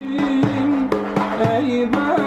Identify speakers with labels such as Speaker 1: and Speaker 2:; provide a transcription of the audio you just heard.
Speaker 1: Ey ben